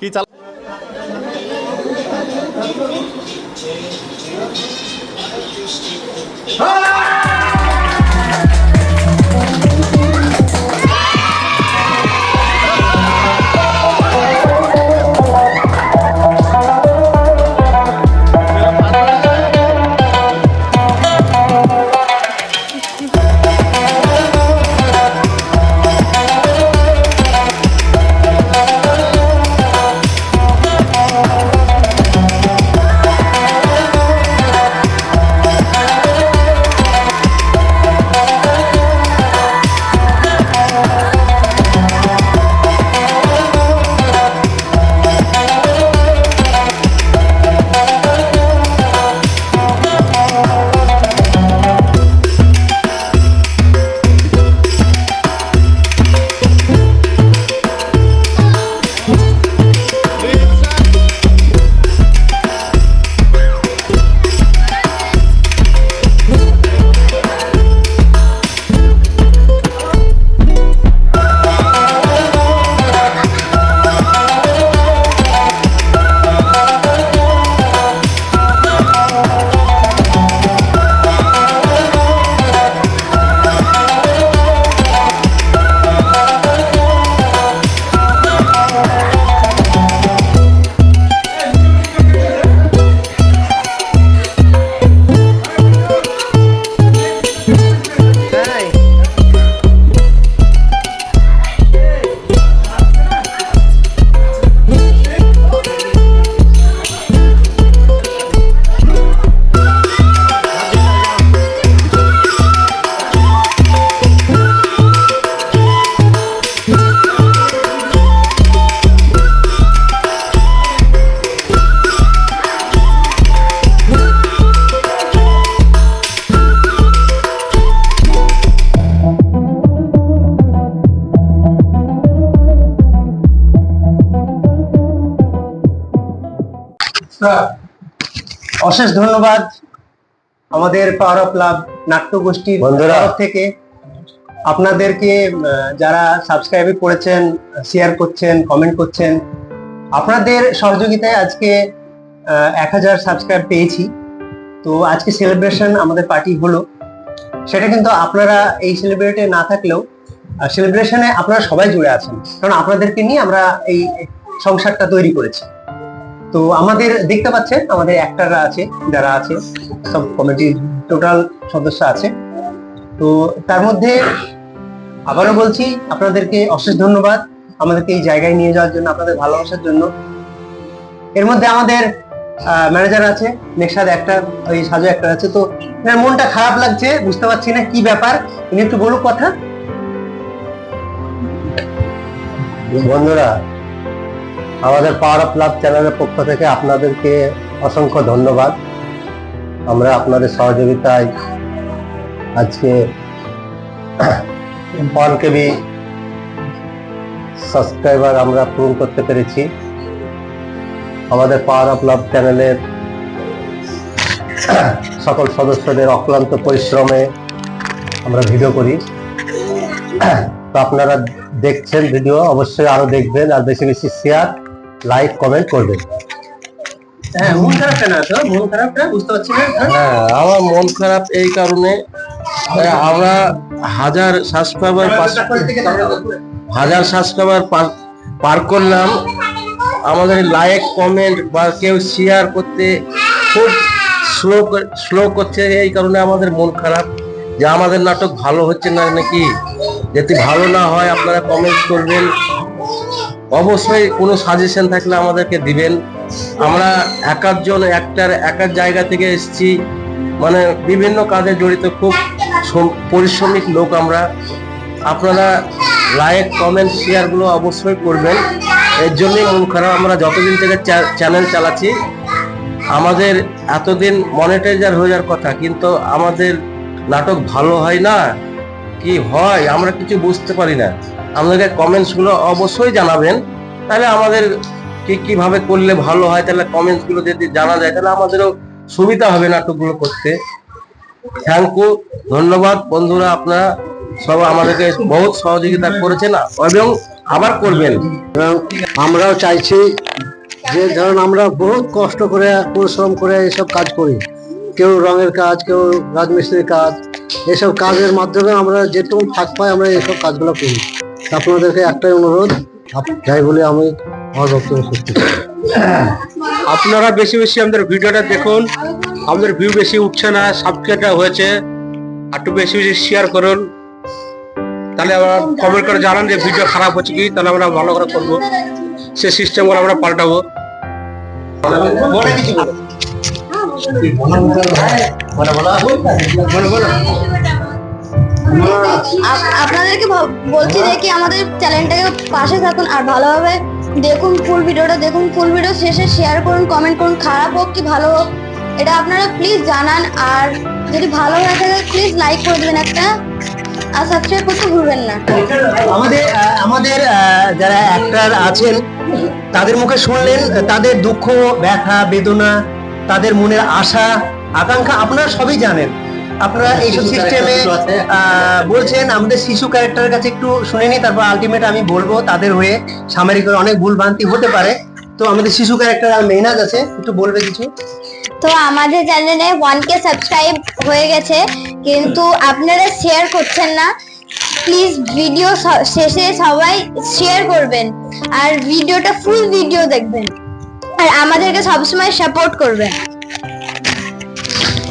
কি চাল Hey! অশেষ ধন্যবাদ আমাদের পাওয়ার অফ লাভ নাট্য গোষ্ঠীর বন্ধুরা। তরফ থেকে। আপনাদেরকে যারা সাবস্ক্রাইব করেছেন শেয়ার করছেন কমেন্ট করছেন আপনাদের সহযোগিতায় আজকে এক হাজার সাবস্ক্রাইব পেয়েছি। তো আজকে সেলিব্রেশন আমাদের পার্টি হলো। সেটা কিন্তু আপনারা এই সেলিব্রেটে না থাকলেও সেলিব্রেশনে আপনারা সবাই জুড়ে আছেন। কারণ আপনাদেরকে নিয়ে আমরা এই সংসারটা তৈরি করেছি। তো আমাদের দেখতে পাচ্ছেন, আমাদের অ্যাক্টাররা আছে, যারা আছে, সব কমিটির টোটাল সদস্য আছে। তো তার মধ্যে আবারও বলছি, আপনাদেরকে অশেষ ধন্যবাদ আমাদেরকে এই জায়গায় নিয়ে যাওয়ার জন্য, আপনাদের ভালোবাসার জন্য। এর মধ্যে আমাদের ম্যানেজার আছে, নেক্সাদ একটা ওই সাজু একটা আছে। তো মনটা খারাপ লাগছে, বুঝতে পারছি না কি ব্যাপার উনি একটু বলুক কথা। বন্ধুরা আমাদের পাওয়ার অফ লাভ চ্যানেলের পক্ষ থেকে আপনাদেরকে অসংখ্য ধন্যবাদ। আমরা আপনাদের সহযোগিতায় আজকে ওয়ান কেবি সাবস্ক্রাইবার আমরা পূরণ করতে পেরেছি। আমাদের পাওয়ার অফ লাভ চ্যানেলের সকল সদস্যদের অক্লান্ত পরিশ্রমে আমরা ভিডিও করি। তো আপনারা দেখছেন ভিডিও, অবশ্যই আরও দেখবেন, আর বেশি বেশি শেয়ার লাইক কমেন্ট করবেন। হ্যাঁ মন খারাপটা না তো মন খারাপটা বুঝতে পারছি না? হ্যাঁ? হ্যাঁ আমার মন খারাপ এই কারণে আমরা হাজার সাবস্ক্রাইবার হাজার সাবস্ক্রাইবার পার করলাম। আমাদের লাইক কমেন্ট বা কেউ শেয়ার করতে খুব স্লো স্লো করছে। এই কারণে আমাদের মন খারাপ। যে আমাদের নাটক ভালো হচ্ছে না নাকি? যদি ভালো না হয় আপনারা কমেন্ট করবেন। অবশ্যই কোনো সাজেশন থাকলে আমাদেরকে দিবেন। আমরা এক একজন একটার এক এক জায়গা থেকে এসেছি। মানে বিভিন্ন কাজে জড়িত, খুব পরিশ্রমিক লোক আমরা। আপনারা লাইক কমেন্ট শেয়ারগুলো অবশ্যই করবেন। এর জন্যই মন খারাপ, আমরা যতদিন থেকে চ্যানেল চালাচ্ছি, আমাদের এতদিন মনিটাইজার হয়ে যাওয়ার কথা, কিন্তু আমাদের নাটক ভালো হয় না। কি হয়, আমরা কিছু বুঝতে পারি না। আমাদেরকে কমেন্টসগুলো অবশ্যই জানাবেন। তাহলে আমাদের কি, কীভাবে করলে ভালো হয়, তাহলে কমেন্টসগুলো যদি জানা যায়, তাহলে আমাদেরও সুবিধা হবে নাটকগুলো করতে। থ্যাংক ইউ ধন্যবাদ। বন্ধুরা, আপনারা সব আমাদেরকে বহুত সহযোগিতা করেছেন, এবং আবার করবেন। এবং আমরাও চাইছি যে, ধরুন আমরা বহুত কষ্ট করে, পরিশ্রম করে এসব কাজ করি। কেউ রঙের কাজ, কেউ রাজমিস্ত্রির কাজ এসব কাজের মাধ্যমে আমরা যেটুকু ফাঁক পাই আমরা এইসব কাজগুলো করি। আপনাদেরকে একটাই অনুরোধ যাই বলে আমি আমার বক্তব্য করতে আপনারা বেশি বেশি আমাদের ভিডিওটা দেখুন। আমাদের ভিউ বেশি উঠছে না সাবস্ক্রাইবটা হয়েছে। আর একটু বেশি বেশি শেয়ার করুন। তাহলে আবার কমেন্ট করে জানান যে ভিডিও খারাপ হচ্ছে কি তাহলে আমরা ভালো করে করব। সে সিস্টেম করে আমরা পাল্টাবো। বলে কিছু আপনাদেরকে বলছি যে কি আমাদের চ্যানেলটাকে পাশে থাকুন আর ভালোভাবে দেখুন ফুল ভিডিওটা দেখুন ফুল ভিডিও শেষে শেয়ার করুন কমেন্ট করুন, খারাপ হোক কি ভালো হোক, এটা আপনারা প্লিজ জানান আর যদি ভালো হয়ে থাকে প্লিজ লাইক করে দেবেন একটা আর সাবস্ক্রাইব করতে ভুলবেন না। আমাদের আমাদের যারা অ্যাক্টর আছেন, তাদের মুখে শুনলেন, তাদের দুঃখ, ব্যথা, বেদনা তাদের মনের আশা আকাঙ্ক্ষা আপনারা সবই জানেন। আপনারা এইসব সিস্টেমে বলছেন আমাদের শিশু ক্যারেক্টারের কাছে একটু শুনে নি তারপর আলটিমেট আমি বলব তাদের হয়ে সামরিক অনেক ভুল ভ্রান্তি হতে পারে। তো আমাদের শিশু ক্যারেক্টার আর মেহনাজ আছে একটু বলবে কিছু? তো আমাদের চ্যানেলে ওয়ান কে সাবস্ক্রাইব হয়ে গেছে কিন্তু আপনারা শেয়ার করছেন না। প্লিজ ভিডিও শেষে সবাই শেয়ার করবেন আর ভিডিওটা ফুল ভিডিও দেখবেন। আর আমাদেরকে সবসময় সাপোর্ট করবেন।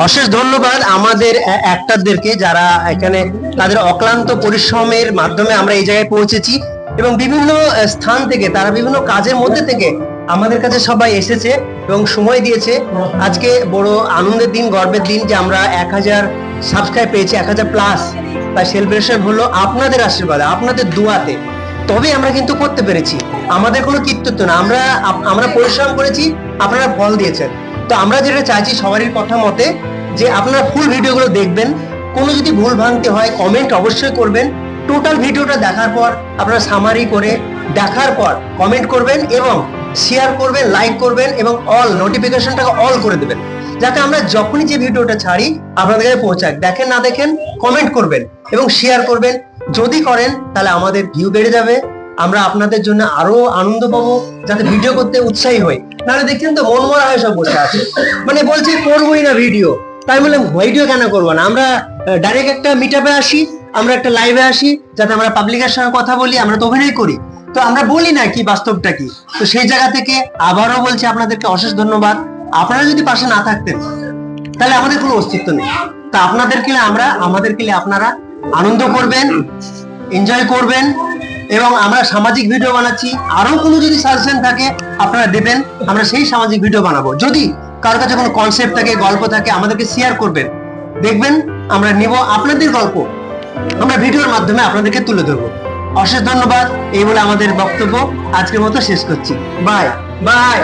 অশেষ ধন্যবাদ আমাদের অ্যাক্টরদেরকে যারা এখানে তাদের অক্লান্ত পরিশ্রমের মাধ্যমে আমরা এই জায়গায় পৌঁছেছি এবং বিভিন্ন স্থান থেকে, তারা বিভিন্ন কাজের মধ্যে থেকে আমাদের কাছে সবাই এসেছে এবং সময় দিয়েছে। আজকে বড় আনন্দের দিন, গর্বের দিন যে আমরা এক হাজার সাবস্ক্রাইব পেয়েছি, এক হাজার প্লাস তাই সেলিব্রেশন হলো আপনাদের আশীর্বাদে, আপনাদের দুয়াতে। তবে আমরা কিন্তু করতে পেরেছি। আমাদের কোনো কৃতিত্ব না। আমরা আমরা পরিশ্রম করেছি, আপনারা ফল দিয়েছেন। তো আমরা যেটা চাইছি সবারই কথা মতে যে আপনারা ফুল ভিডিওগুলো দেখবেন। কোনো যদি ভুল ভ্রান্তি হয় কমেন্ট অবশ্যই করবেন। টোটাল ভিডিওটা দেখার পর আপনারা সামারি করে দেখার পর কমেন্ট করবেন এবং শেয়ার করবেন লাইক করবেন এবং অল নোটিফিকেশনটাকে অল করে দেবেন। যাতে আমরা যখনই যে ভিডিওটা ছাড়ি, আপনাদের কাছে পৌঁছাক। দেখেন না দেখেন কমেন্ট করবেন এবং শেয়ার করবেন। যদি করেন, তাহলে আমাদের ভিউ বেড়ে যাবে। আমরা আপনাদের জন্য আরও আনন্দ পাবো, যাতে ভিডিও করতে উৎসাহী হই। নাহলে দেখছেন তো মন মরা হয়ে সব বসে আছে। মানে বলছে করবোই না ভিডিও তাই বললাম ভিডিও কেন করব না? আমরা ডাইরেক্ট একটা মিট আসি, আমরা একটা লাইভে আসি, যাতে আমরা পাবলিকের সঙ্গে কথা বলি, আমরা তো অভিনয় করি। তো আমরা বলি না কি বাস্তবটা কি। তো সেই জায়গা থেকে আবারও বলছি আপনাদেরকে অশেষ ধন্যবাদ। আপনারা যদি পাশে না থাকতেন, তাহলে আমাদের কোনো অস্তিত্ব নেই। তা আপনাদেরকে আমরা আমাদের আমাদেরকে আপনারা আনন্দ করবেন এনজয় করবেন, এবং আমরা সামাজিক ভিডিও বানাচ্ছি। আরও কোনো যদি সাজেশন থাকে, আপনারা দেবেন, আমরা সেই সামাজিক ভিডিও বানাবো। যদি কারোর কাছে কোনো কনসেপ্ট থাকে, গল্প থাকে, আমাদেরকে শেয়ার করবেন। দেখবেন, আমরা নিব আপনাদের গল্প। আমরা ভিডিওর মাধ্যমে আপনাদেরকে তুলে ধরবো। অশেষ ধন্যবাদ, এই বলে আমাদের বক্তব্য আজকের মতো শেষ করছি। Bye bye